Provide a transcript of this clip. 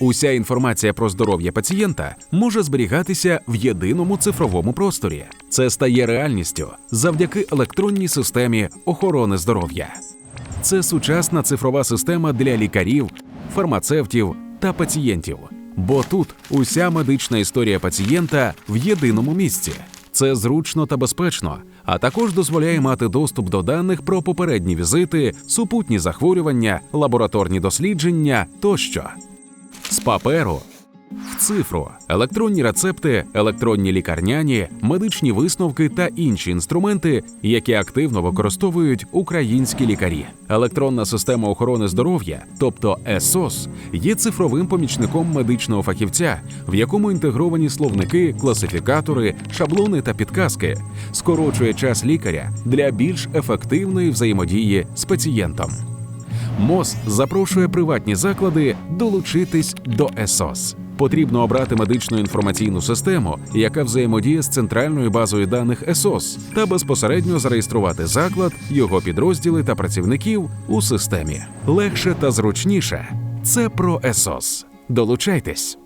Уся інформація про здоров'я пацієнта може зберігатися в єдиному цифровому просторі. Це стає реальністю завдяки електронній системі охорони здоров'я. Це сучасна цифрова система для лікарів, фармацевтів та пацієнтів. Бо тут уся медична історія пацієнта в єдиному місці. Це зручно та безпечно, а також дозволяє мати доступ до даних про попередні візити, супутні захворювання, лабораторні дослідження тощо. З паперу в цифру, електронні рецепти, електронні лікарняні, медичні висновки та інші інструменти, які активно використовують українські лікарі. Електронна система охорони здоров'я, тобто ЕСОС, є цифровим помічником медичного фахівця, в якому інтегровані словники, класифікатори, шаблони та підказки, скорочує час лікаря для більш ефективної взаємодії з пацієнтом. МОЗ запрошує приватні заклади долучитись до ЕСОС. Потрібно обрати медичну інформаційну систему, яка взаємодіє з центральною базою даних ЕСОС, та безпосередньо зареєструвати заклад, його підрозділи та працівників у системі. Легше та зручніше. Це про ЕСОС. Долучайтесь.